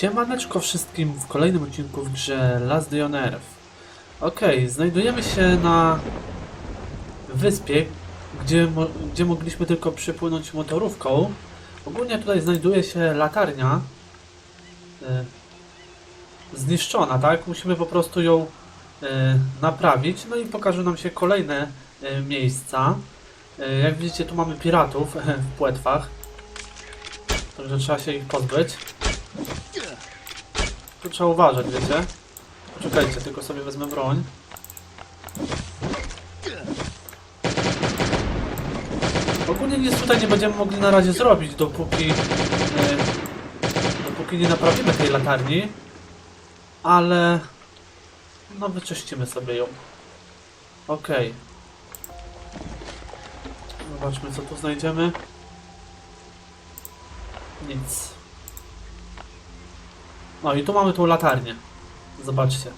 Siemaneczko wszystkim w kolejnym odcinku w grze Last Day on Earth. Okej, znajdujemy się na wyspie, gdzie, mo gdzie mogliśmy tylko przypłynąć motorówką. Ogólnie tutaj znajduje się latarnia e, zniszczona, tak? Musimy po prostu ją e, naprawić. No i pokażą nam się kolejne e, miejsca. Jak widzicie, tu mamy piratów w płetwach. Także trzeba się ich pozbyć. Tu trzeba uważać, wiecie? Poczekajcie, tylko sobie wezmę broń. Ogólnie nic tutaj nie będziemy mogli na razie zrobić, dopóki... e, dopóki nie naprawimy tej latarni. Ale... No wyczyścimy sobie ją. Okej. Zobaczmy co tu znajdziemy. Nic. No i tu mamy tą latarnię. Zobaczcie.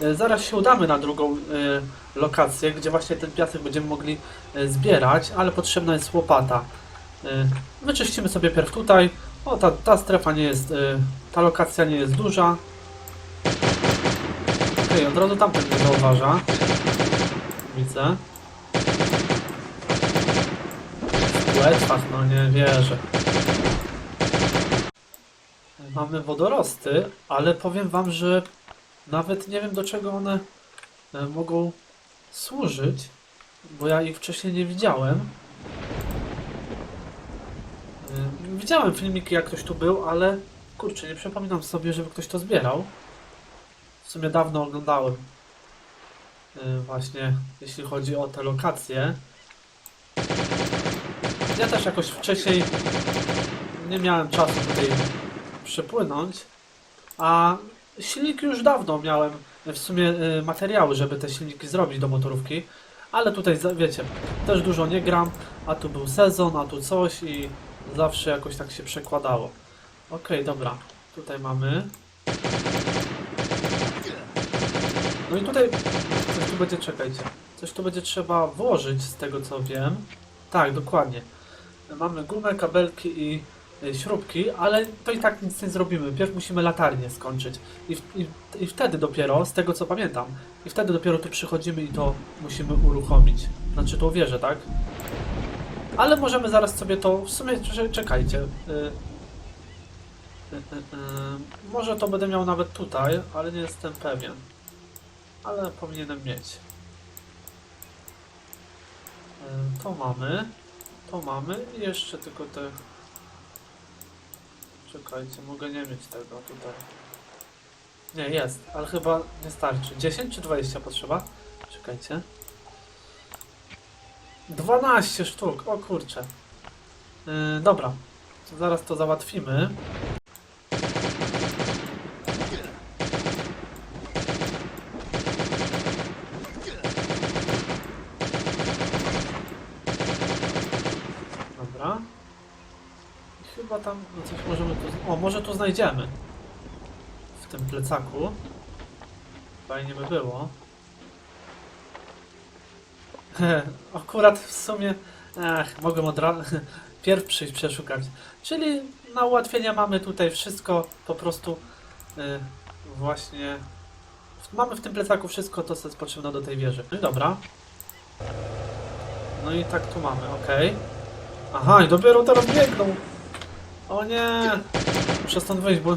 E, Zaraz się udamy na drugą e, lokację, gdzie właśnie ten piasek będziemy mogli e, zbierać, ale potrzebna jest łopata. Wyczyścimy sobie pierw tutaj. O, ta, ta strefa nie jest, ta lokacja nie jest duża. Okej, od razu tamten nie zauważa. Widzę. W płetwach, no nie wierzę. Mamy wodorosty, ale powiem wam, że nawet nie wiem do czego one e, mogą służyć, bo ja ich wcześniej nie widziałem. E, Widziałem filmiki jak ktoś tu był, ale kurczę, nie przypominam sobie, żeby ktoś to zbierał. W sumie dawno oglądałem e, właśnie, jeśli chodzi o te lokacje. Ja też jakoś wcześniej nie miałem czasu tutaj przepłynąć, a silniki już dawno miałem w sumie y, materiały, żeby te silniki zrobić do motorówki, ale tutaj wiecie, też dużo nie gram, a tu był sezon, a tu coś i zawsze jakoś tak się przekładało. Okej, dobra, tutaj mamy. No i tutaj coś tu będzie, czekajcie, coś tu będzie trzeba włożyć z tego co wiem. Tak, dokładnie. Mamy gumę, kabelki i śrubki, ale to i tak nic nie zrobimy. Pierw musimy latarnię skończyć. I, i, I wtedy dopiero, z tego co pamiętam, i wtedy dopiero tu przychodzimy i to musimy uruchomić. Znaczy tą wieżę, tak? Ale możemy zaraz sobie to, w sumie cze- czekajcie. Y, y, y, y, może to będę miał nawet tutaj, ale nie jestem pewien. Ale powinienem mieć. Y, To mamy. To mamy i jeszcze tylko te... Czekajcie, mogę nie mieć tego tutaj. Nie, jest, ale chyba nie starczy. 10 czy 20 potrzeba? Czekajcie. 12 sztuk, o kurczę. Yy, dobra, to zaraz to załatwimy. Dobra. I Chyba tam no coś możemy tu... O, może tu znajdziemy. W tym plecaku. Fajnie by było. Akurat w sumie... Ach, mogę od razu... Pierw przyjść przeszukać. Czyli na ułatwienia mamy tutaj wszystko po prostu... y, właśnie... Mamy w tym plecaku wszystko to, co jest potrzebne do tej wieży. No dobra. No i tak tu mamy, okej. Aha, i dopiero teraz biegną. O nie! Muszę stąd wyjść, bo...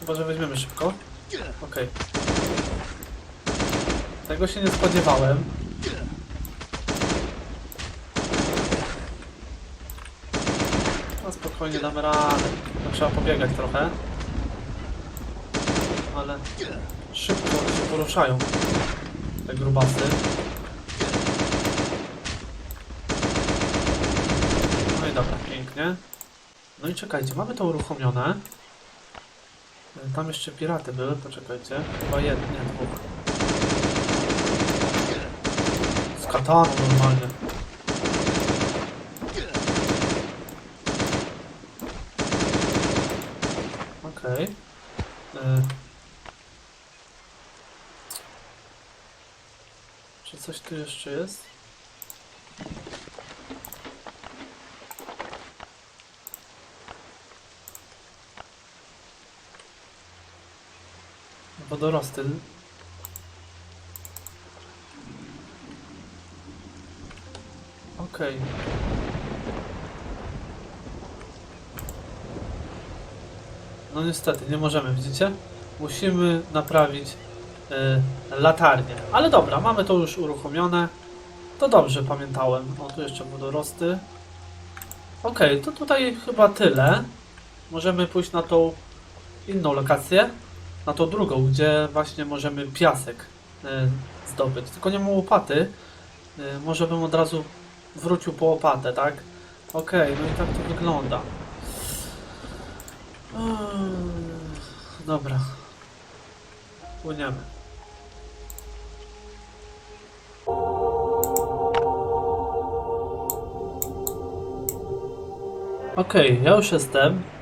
Chyba, że weźmiemy szybko. Okej. Tego się nie spodziewałem. No spokojnie, damy radę. No, trzeba pobiegać trochę. Ale szybko się poruszają te grubasy. No i dobra, pięknie. No i czekajcie, mamy to uruchomione. Y, Tam jeszcze piraty były, poczekajcie. Chyba jeden, nie dwóch. Z kataną normalnie. Okej. Y. Czy coś tu jeszcze jest? Wodorosty. Okej. No niestety, nie możemy, widzicie? Musimy naprawić y, latarnię. Ale dobra, mamy to już uruchomione. To dobrze pamiętałem. O, tu jeszcze wodorosty. Okej, to tutaj chyba tyle. Możemy pójść na tą inną lokację. Na tą drugą, gdzie właśnie możemy piasek y, zdobyć. Tylko nie ma łopaty. Y, może bym od razu wrócił po łopatę, tak? Okej, no i tak to wygląda. Dobra. Płyniemy. Okej, ja już jestem e,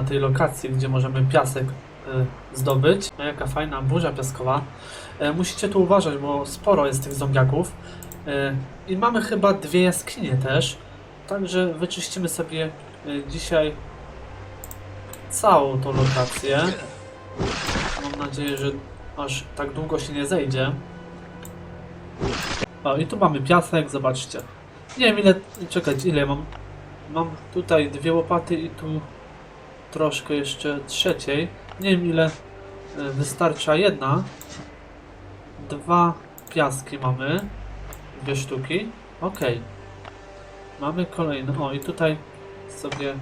na tej lokacji, gdzie możemy piasek e, zdobyć. No jaka fajna burza piaskowa. E, musicie tu uważać, bo sporo jest tych zombiaków. E, I mamy chyba dwie jaskinie też. Także wyczyścimy sobie dzisiaj całą tą lokację. Mam nadzieję, że aż tak długo się nie zejdzie. O, i tu mamy piasek, zobaczcie. Nie wiem ile, czekać, ile mam. Mam tutaj dwie łopaty i tu troszkę jeszcze trzeciej. Nie wiem ile e, wystarcza jedna. Dwa piaski mamy. Dwie sztuki. Ok. Mamy kolejny. O i tutaj sobie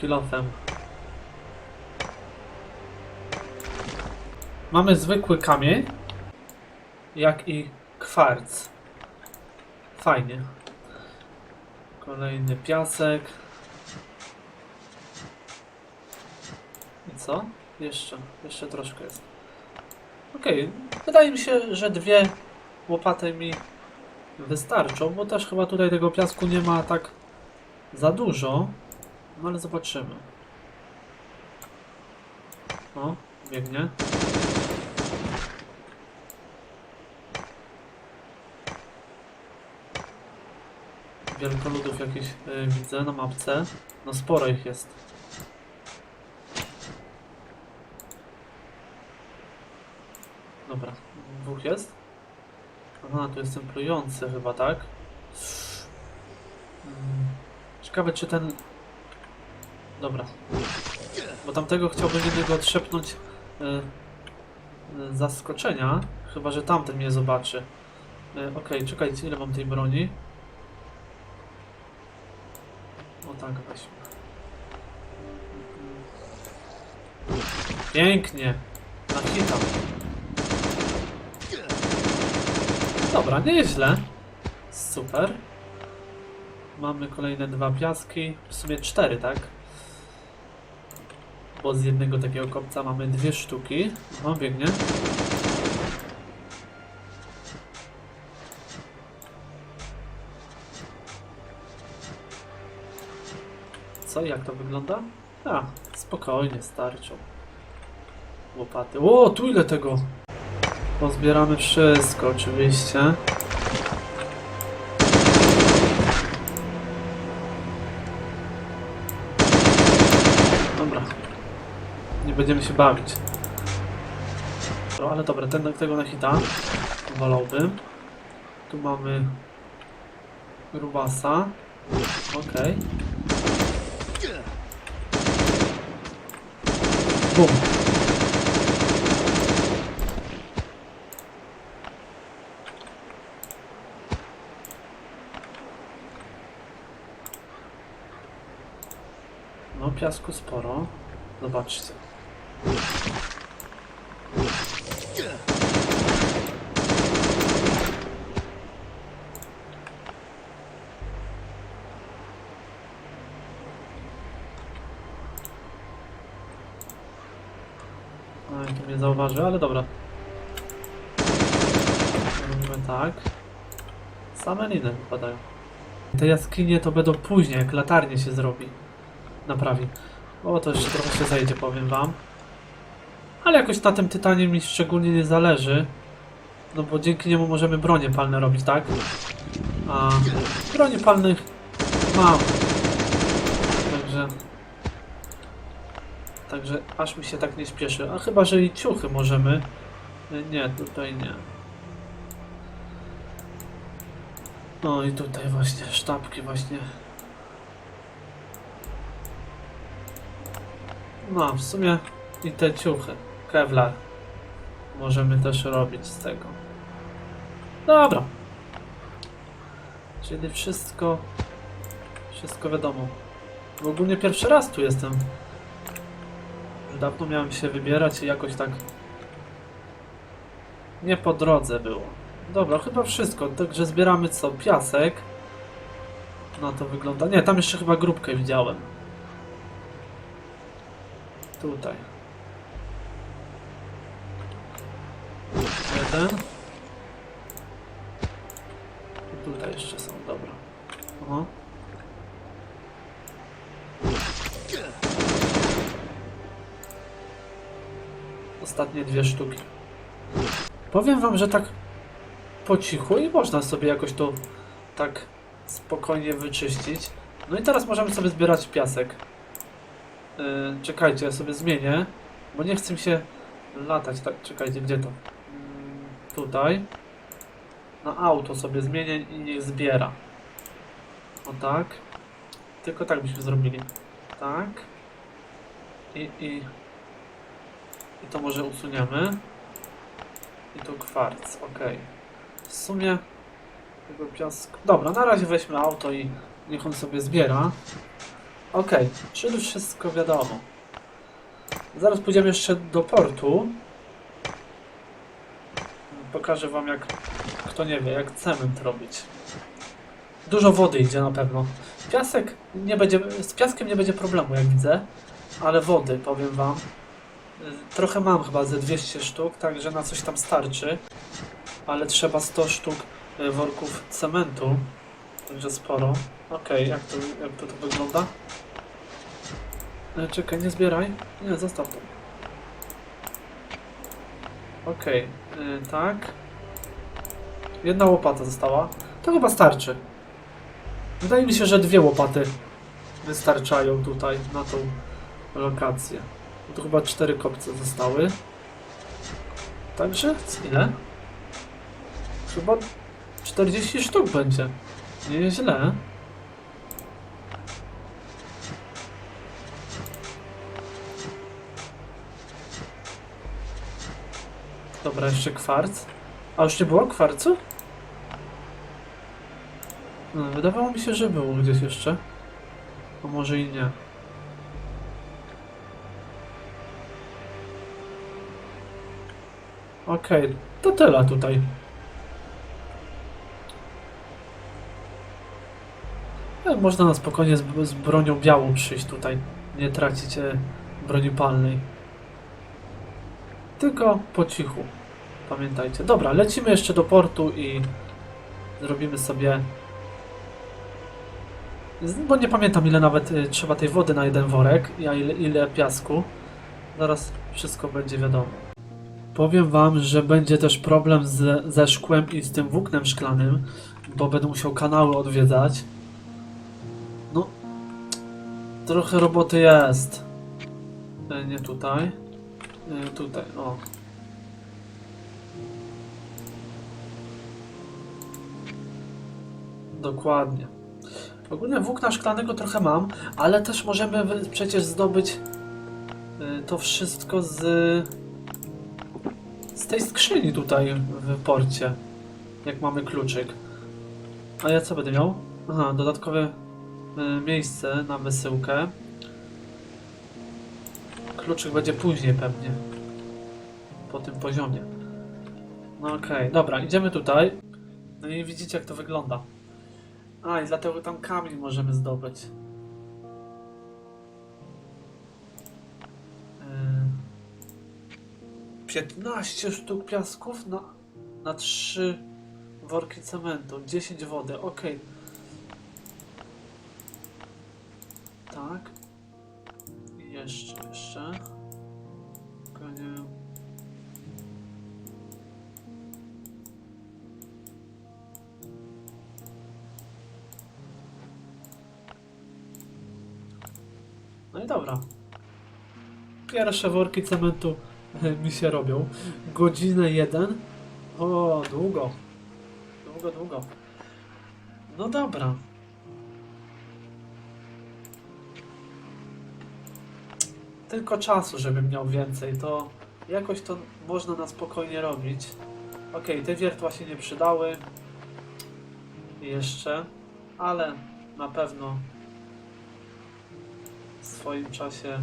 kilofem. Mamy zwykły kamień, jak i kwarc. Fajnie. Kolejny piasek. Co? Jeszcze, jeszcze troszkę jest. Okej, wydaje mi się, że dwie łopaty mi wystarczą, bo też chyba tutaj tego piasku nie ma tak za dużo. No ale zobaczymy. O, biegnie. Wielkoludów jakiś y, widzę na mapce. No sporo ich jest. Dobra, dwóch jest? Aha, tu jest ten plujący chyba, tak? Mm, Ciekawe czy ten... Dobra. Bo tamtego chciałbym jednego otrzepnąć y, y, zaskoczenia. Chyba, że tamten mnie zobaczy. Y, Okej, czekajcie, ile mam tej broni? O tak, weźmy. Pięknie. Na hita. Dobra, nieźle. Super. Mamy kolejne dwa piaski. W sumie cztery, tak? Bo z jednego takiego kopca mamy dwie sztuki. O, biegnie. Co, jak to wygląda? A, spokojnie, starczą. Łopaty. O, tu ile tego? Pozbieramy wszystko, oczywiście. Dobra. Nie będziemy się bawić. No, ale dobra, ten, tego na hita wolałbym. Tu mamy grubasa. Okej. Bum. No piasku sporo. Zobaczcie. No i tu mnie zauważy, ale dobra. Robimy tak. Same liny wypadają. Te jaskinie to będą później, jak latarnie się zrobi. Naprawi. O, to jeszcze trochę się zajdzie, powiem wam. Ale jakoś na tym tytanie mi szczególnie nie zależy. No bo dzięki niemu możemy bronie palne robić, tak? A bronie palnych mam. Także Także aż mi się tak nie śpieszy. A chyba, że i ciuchy możemy. Nie, tutaj nie. No i tutaj właśnie sztabki właśnie. No, w sumie i te ciuchy. Kevlar. Możemy też robić z tego. Dobra. Czyli wszystko. Wszystko wiadomo. W ogóle pierwszy raz tu jestem. Już dawno miałem się wybierać i jakoś tak. Nie po drodze było. Dobra, chyba wszystko. Także zbieramy co? Piasek. No to wygląda. Nie, tam jeszcze chyba grupkę widziałem. Tutaj. Jeden. I tutaj jeszcze są, dobra. Aha. Ostatnie dwie sztuki. Powiem wam, że tak po cichu i można sobie jakoś to tak spokojnie wyczyścić. No i teraz możemy sobie zbierać piasek. Yy, czekajcie, ja sobie zmienię, bo nie chcę mi się latać. Tak, czekajcie, gdzie to? Mm, tutaj. Na auto sobie zmienię i niech zbiera. O tak. Tylko tak byśmy zrobili. Tak. I, i, i to może usuniemy. I tu kwarc, ok. W sumie tego piasku. Dobra, na razie weźmy auto i niech on sobie zbiera. Ok, czyli wszystko wiadomo. Zaraz pójdziemy jeszcze do portu. Pokażę wam jak, kto nie wie, jak cement robić. Dużo wody idzie na pewno. Piasek nie będzie, z piaskiem nie będzie problemu jak widzę, ale wody powiem wam. Trochę mam chyba ze 200 sztuk, także na coś tam starczy. Ale trzeba 100 sztuk y, worków cementu. Także sporo. Okej, jak, to, jak to, to wygląda? E, czekaj, nie zbieraj. Nie, zostaw to. Okej, y, tak. Jedna łopata została. To chyba starczy. Wydaje mi się, że dwie łopaty wystarczają tutaj na tą lokację. Tu chyba cztery kopce zostały. Także ile? Chyba 40 sztuk będzie. Nieźle. Dobra, jeszcze kwarc. A już nie było kwarcu? No, wydawało mi się, że było gdzieś jeszcze. A może i nie. Okej, to tyle tutaj. E, Można na spokojnie z, z bronią białą przyjść tutaj. Nie tracić e, broni palnej. Tylko po cichu. Pamiętajcie. Dobra, lecimy jeszcze do portu i zrobimy sobie. Bo nie pamiętam ile nawet y, trzeba tej wody na jeden worek, a ile, ile piasku. Zaraz wszystko będzie wiadomo. Powiem wam, że będzie też problem z, ze szkłem i z tym włóknem szklanym, bo będę musiał kanały odwiedzać. No, trochę roboty jest. E, Nie tutaj. E, Tutaj, o. Dokładnie. Ogólnie włókna szklanego trochę mam, ale też możemy przecież zdobyć y, to wszystko z z tej skrzyni tutaj w porcie. Jak mamy kluczyk. A ja co będę miał? Aha, dodatkowe y, miejsce na wysyłkę. Kluczyk będzie później pewnie. Po tym poziomie. No okej, dobra, idziemy tutaj. No i widzicie jak to wygląda. A, i dlatego tam kamień możemy zdobyć. Yy, 15 sztuk piasków na, na 3 worki cementu, 10 wody, ok. Tak. Jeszcze, jeszcze. Tylko nie... No i dobra. Pierwsze worki cementu e, mi się robią. Godzinę jeden. O, długo. Długo, długo. No dobra. Tylko czasu, żebym miał więcej, to jakoś to można na spokojnie robić. Okej, te wiertła się nie przydały. Jeszcze, ale na pewno w swoim czasie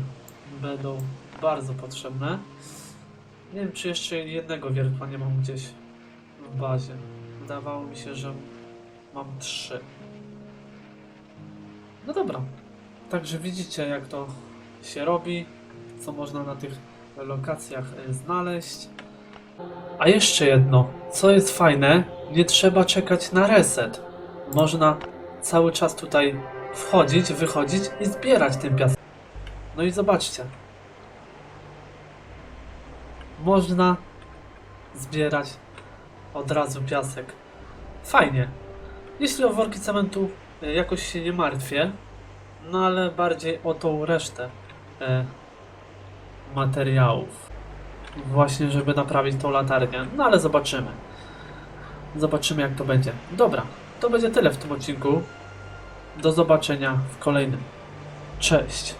będą bardzo potrzebne. Nie wiem, czy jeszcze jednego wiertła nie mam gdzieś w bazie. Wydawało mi się, że mam trzy. No dobra. Także widzicie, jak to się robi, co można na tych lokacjach e, znaleźć. A jeszcze jedno, co jest fajne, nie trzeba czekać na reset. Można cały czas tutaj wchodzić, wychodzić i zbierać ten piasek. No i zobaczcie. Można zbierać od razu piasek. Fajnie. Jeśli o worki cementu e, jakoś się nie martwię, no ale bardziej o tą resztę e, materiałów. Właśnie, żeby naprawić tą latarnię. No ale zobaczymy. Zobaczymy jak to będzie. Dobra, to będzie tyle w tym odcinku. Do zobaczenia w kolejnym. Cześć.